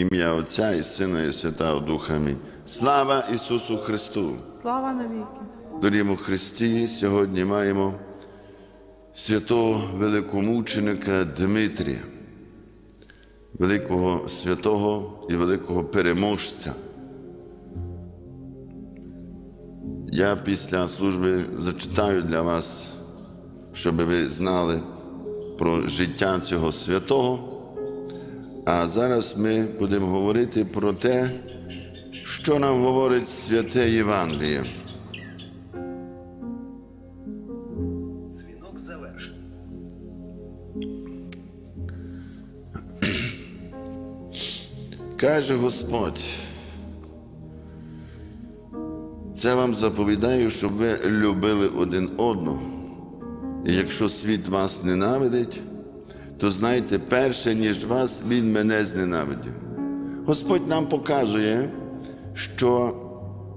Ім'я Отця і Сина, і Святого Духа. Амінь. Слава Ісусу Христу! Слава навіки. Дорімо Христі, сьогодні маємо святого великомученика Дмитрія, великого святого і великого переможця. Я після служби зачитаю для вас, щоб ви знали про життя цього святого. А зараз ми будемо говорити про те, що нам говорить святе Євангеліє. Дзвінок завершений. Каже Господь, це вам заповідаю, щоб ви любили один одного. І якщо світ вас ненавидить, то знайте, перше, ніж вас, Він мене зненавидів. Господь нам показує, що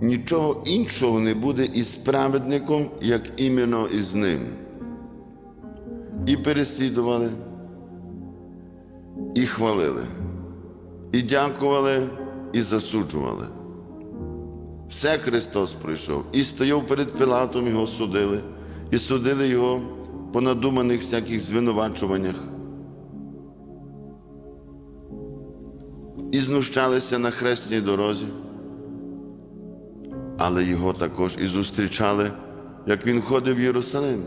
нічого іншого не буде із праведником, як іменно із ним. І переслідували, і хвалили і дякували, і засуджували. Все Христос пройшов і стояв перед Пилатом, його судили, і судили його по надуманих всяких звинувачуваннях. І знущалися на хресній дорозі, але його також і зустрічали, як він ходив в Єрусалим.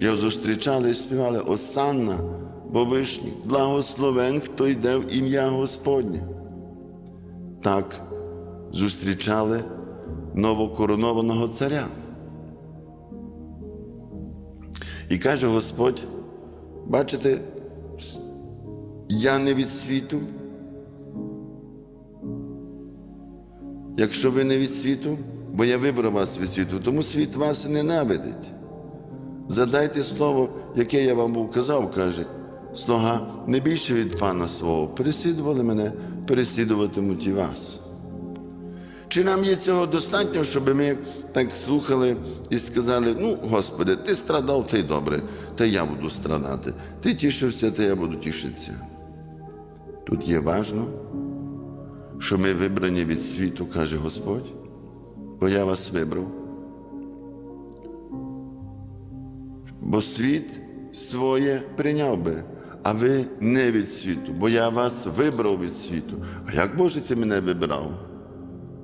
Його зустрічали і співали Осанна, бо вишні, благословен, хто йде в ім'я Господнє. Так зустрічали новокоронованого царя. І каже Господь, бачите, я не від світу. Якщо ви не від світу, бо я вибрав вас від світу, тому світ вас ненавидить. Задайте слово, яке я вам указав, каже, слуга не більше від пана свого. Переслідували мене, переслідуватимуть і вас. Чи нам є цього достатньо, щоб ми так слухали і сказали: ну, Господи, ти страдав, ти добре, та я буду страдати. Ти тішився, та я буду тішитися. Тут є важно, що ми вибрані від світу, каже Господь, бо я вас вибрав. бо світ своє прийняв би, а ви не від світу, бо я вас вибрав від світу. А як Боже ти мене вибрав?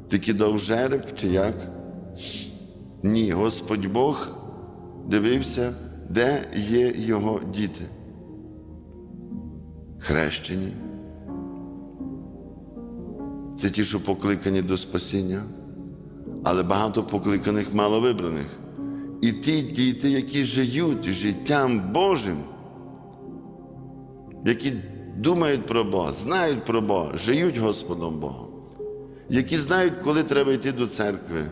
Ти кидав жереб чи як? Ні, Господь Бог дивився, де є його діти. Хрещені. Це ті, що покликані до спасіння, але багато покликаних мало вибраних. І ті діти, які живуть життям Божим, які думають про Бога, знають про Бога, живуть Господом Богом, які знають, коли треба йти до церкви,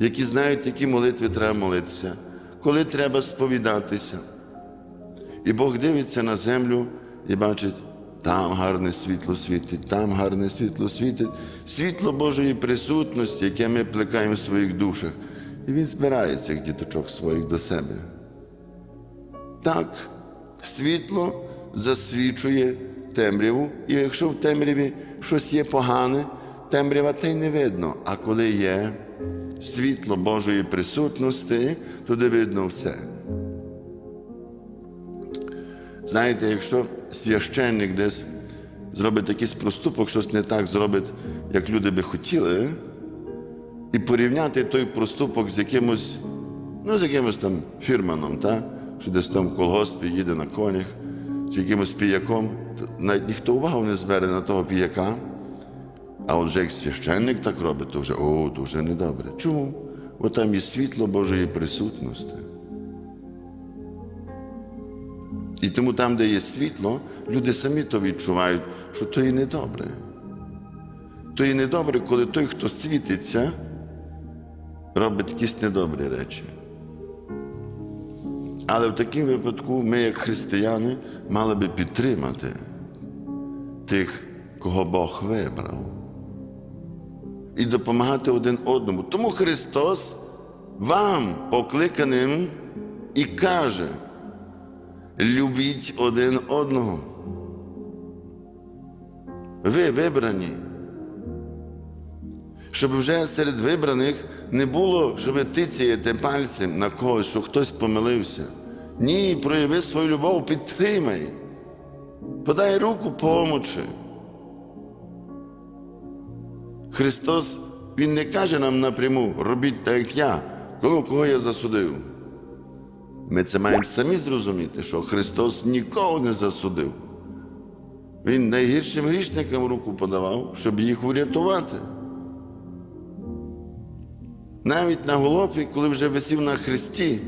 які знають, які молитви треба молитися, коли треба сповідатися. І Бог дивиться на землю і бачить, там гарне світло світить, там гарне світло світить, світло Божої присутності, яке ми плекаємо в своїх душах. І він збирає цих діточок своїх до себе. Так, світло засвічує темряву, і якщо в темряві щось є погане, темрява та й не видно. А коли є світло Божої присутності, туди видно все. Знаєте, якщо священник десь зробить якийсь проступок, щось не так зробить, як люди би хотіли, і порівняти той проступок з якимось, ну, з якимось там фірманом, та? що десь там в колгоспі їде на конях, чи якимось піяком, то навіть ніхто увагу не зверне на того піяка. А от вже як священник так робить, то вже о, вже недобре. Чому? Бо там є світло Божої присутності. І тому там, де є світло, люди самі то відчувають, що то і недобре. То і недобре, коли той, хто світиться, робить якісь недобрі речі. Але в такому випадку ми, як християни, мали би підтримати тих, кого Бог вибрав. І допомагати один одному. Тому Христос вам, покликаним, і каже: любіть один одного. Ви вибрані. Щоб вже серед вибраних не було, що ви тицяєте пальцем на когось, що хтось помилився. Ні, прояви свою любов, підтримай. Подай руку помочі. Христос, Він не каже нам напряму, робіть так, як я, кого, я засудив. Ми це маємо самі зрозуміти, що Христос нікого не засудив. Він найгіршим грішникам руку подавав, щоб їх врятувати. Навіть на Голофі, коли вже висів на хресті,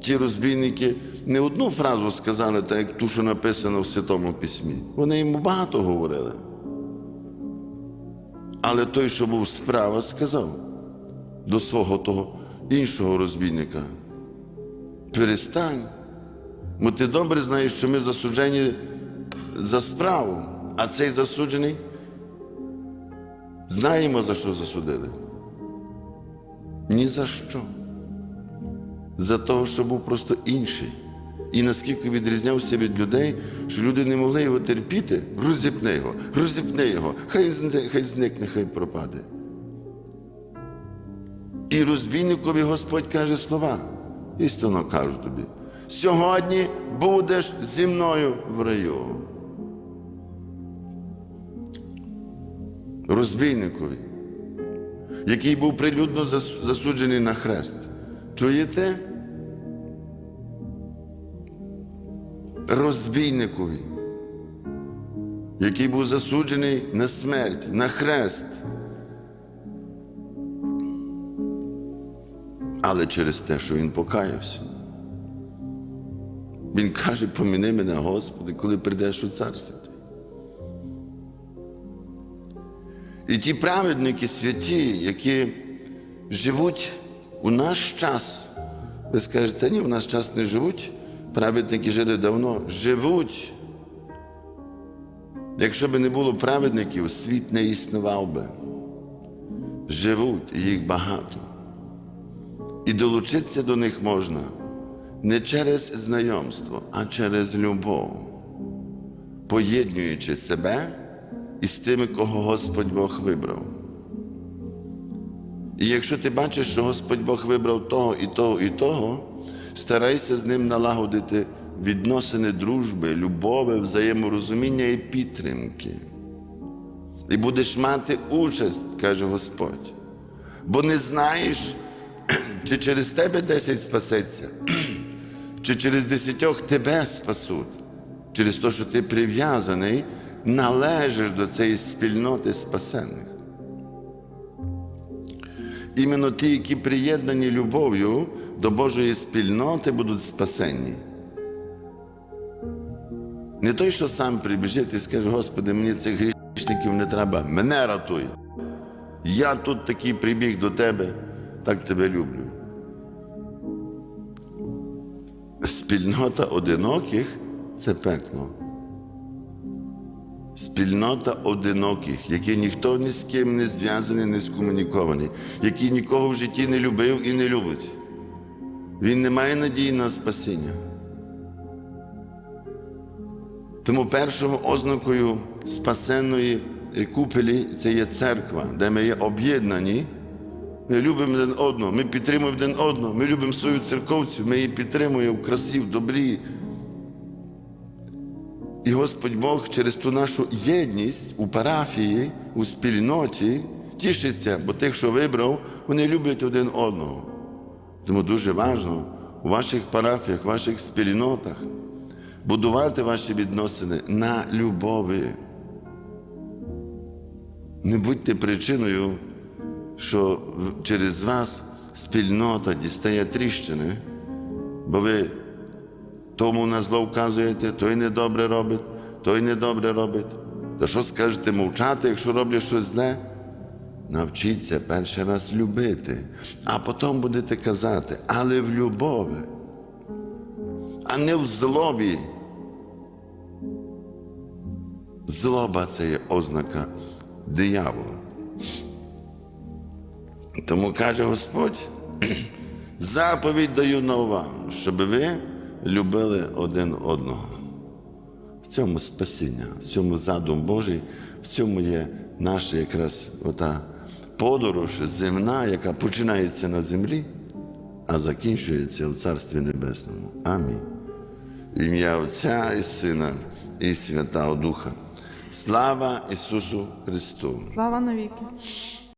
ті розбійники не одну фразу сказали, так як ту, що написано в Святому Письмі. Вони йому багато говорили. Але той, що був справа, сказав до свого того іншого розбійника: перестань. Бо ти добре знаєш, що ми засуджені за справу, а цей засуджений знаємо, за що засудили. Ні за що. За того, що був просто інший. І наскільки відрізнявся від людей, що люди не могли його терпіти, розіпни його, розіпни його, хай, зни- хай зникне, хай пропаде. І розбійникові Господь каже слова. Істинно кажу тобі. Сьогодні будеш зі мною в раю. Розбійникові, який був прилюдно засуджений на хрест. Чуєте? Розбійникові, який був засуджений на смерть, на хрест. Але через те, що він покаявся. Він каже, поміни мене, Господи, коли прийдеш у царство. І ті праведники святі, які живуть у наш час, ви скажете, ні, в наш час не живуть. Праведники жили давно, живуть. Якщо б не було праведників, світ не існував би. Живуть, їх багато. І долучитися до них можна не через знайомство, а через любов, поєднуючи себе із тими, кого Господь Бог вибрав. І якщо ти бачиш, що Господь Бог вибрав того і того, і того, старайся з ним налагодити відносини дружби, любові, взаєморозуміння і підтримки. І будеш мати участь, каже Господь. Бо не знаєш, чи через тебе десять спасеться, чи через десятьох тебе спасуть, через те, що ти прив'язаний, належиш до цієї спільноти спасених. Іменно ті, які приєднані любов'ю до Божої спільноти, будуть спасенні. Не той, що сам прибіжить і скаже, Господи, мені цих грішників не треба, мене ратуй. Я тут такий прибіг до тебе, так тебе люблю. Спільнота одиноких це пекло. Спільнота одиноких, які ніхто ні з ким не зв'язаний, не скомунікований, які нікого в житті не любив і не любить. Він не має надії на спасіння. Тому першою ознакою спасенної купелі це є церква, де ми є об'єднані. Ми любимо один одного, ми підтримуємо один одного, ми любимо свою церковцю, ми її підтримуємо в красі, в добрі. І Господь Бог через ту нашу єдність у парафії, у спільноті тішиться, бо тих, що вибрав, вони люблять один одного. Тому дуже важливо у ваших парафіях, в ваших спільнотах будувати ваші відносини на любові. Не будьте причиною, що через вас спільнота дістає тріщини, бо ви тому на зло вказуєте, той недобре робить, той недобре робить. То що скажете мовчати, якщо роблять щось зле? Навчіться перший раз любити, а потім будете казати, але в любові, а не в злобі. Злоба це є ознака диявола. Тому каже Господь, заповідь даю на вам, щоб ви любили один одного. В цьому спасіння, в цьому задум Божий, в цьому є наша якраз ота подорож земна, яка починається на землі, а закінчується в Царстві Небесному. Амінь. Ім'я Отця і Сина і Святого Духа. Слава Ісусу Христу! Слава навіки.